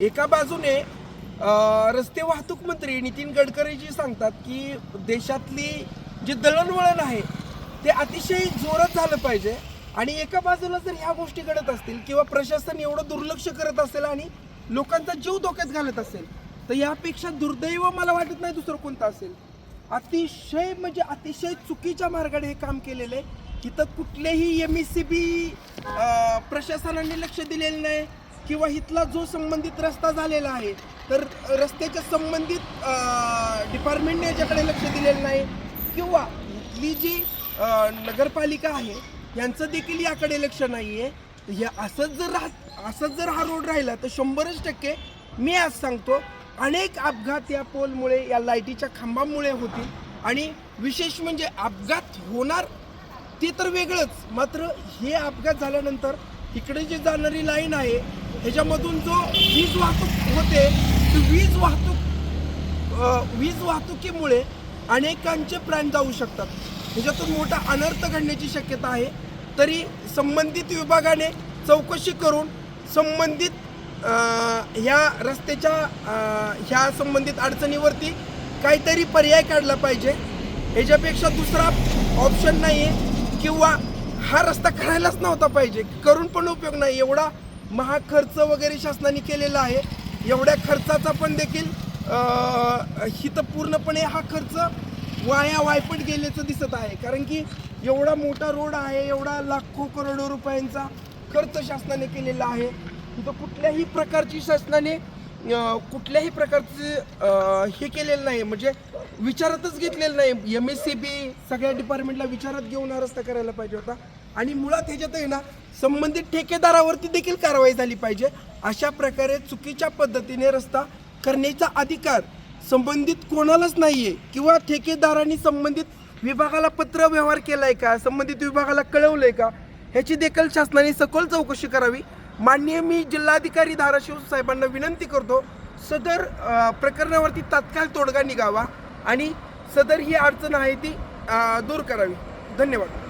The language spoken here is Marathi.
एका बाजूने रस्ते वाहतूक मंत्री नितीन गडकरीजी सांगतात की देशातली जी दळणवळण आहे ते अतिशय जोरात झालं पाहिजे. आणि एका बाजूला जर ह्या गोष्टी घडत असतील किंवा प्रशासन एवढं दुर्लक्ष करत असेल आणि लोकांचा जीव धोक्यात घालत असेल तर यापेक्षा दुर्दैव मला वाटत नाही दुसरं कोणतं असेल. अतिशय म्हणजे अतिशय चुकीच्या मार्गाने हे काम केलेलं आहे. तिथं कुठलेही एम ई सी बी प्रशासनाने लक्ष दिलेलं नाही. किंवा इथला जो संबंधित रस्ता झालेला आहे तर रस्त्याच्या संबंधित डिपार्टमेंटने याच्याकडे लक्ष दिलेलं नाही. किंवा इथली जी नगरपालिका आहे यांचं देखील याकडे लक्ष नाही आहे या असंच जर राह असंच जर हा रोड राहिला तर शंभरच टक्के मी आज सांगतो अनेक अपघात या पोलमुळे या लाईटीच्या खांबामुळे होतील. आणि विशेष म्हणजे अपघात होणार ते तर वेगळंच. मात्र हे अपघात झाल्यानंतर इकडे जी जाणारी लाईन आहे ह्याच्यामधून जो वीज वाहतूक होते ती वीज वाहतूक वीज वाहतुकीमुळे अनेकांचे प्राण जाऊ शकतात. ह्याच्यातून मोठा अनर्थ घडण्याची शक्यता आहे. तरी संबंधित विभागाने चौकशी करून संबंधित ह्या रस्त्याच्या ह्या संबंधित अडचणीवरती काहीतरी पर्याय काढला पाहिजे. ह्याच्यापेक्षा दुसरा ऑप्शन नाही आहे किंवा हा रस्ता करायलाच नव्हता पाहिजे. करून पण उपयोग नाही. एवढा महाग खर्च वगैरे शासनाने केलेला आहे. एवढ्या खर्चाचा पण देखील अ, हिथं पूर्णपणे हा खर्च वाया वायपट गेल्याचं दिसत आहे. कारण की एवढा मोठा रोड आहे एवढा लाखो करोडो रुपयांचा खर्च शासनाने केलेला आहे. तिथं कुठल्याही प्रकारची शासनाने कुठल्याही प्रकारचे हे केलेलं नाही. म्हणजे विचारातच घेतलेलं नाही. एम एस सी बी सगळ्या डिपार्टमेंटला विचारात घेऊन हा रस्ता करायला पाहिजे होता. आणि मुळात ह्याच्यात आहे ना संबंधित ठेकेदारावरती देखील कारवाई झाली पाहिजे. अशा प्रकारे चुकीच्या पद्धतीने रस्ता करण्याचा अधिकार संबंधित कोणालाच नाही आहे किंवा ठेकेदारांनी संबंधित विभागाला पत्र व्यवहार केलाय का? संबंधित विभागाला कळवलंय का? ह्याची देखील शासनाने सखोल चौकशी करावी. माननीय मी जिल्हाधिकारी धाराशिव साहेबांना विनंती करतो सदर प्रकरणावरती तात्काळ तोडगा निघावा आणि सदर ही अडचण आहे ती दूर करावी. धन्यवाद.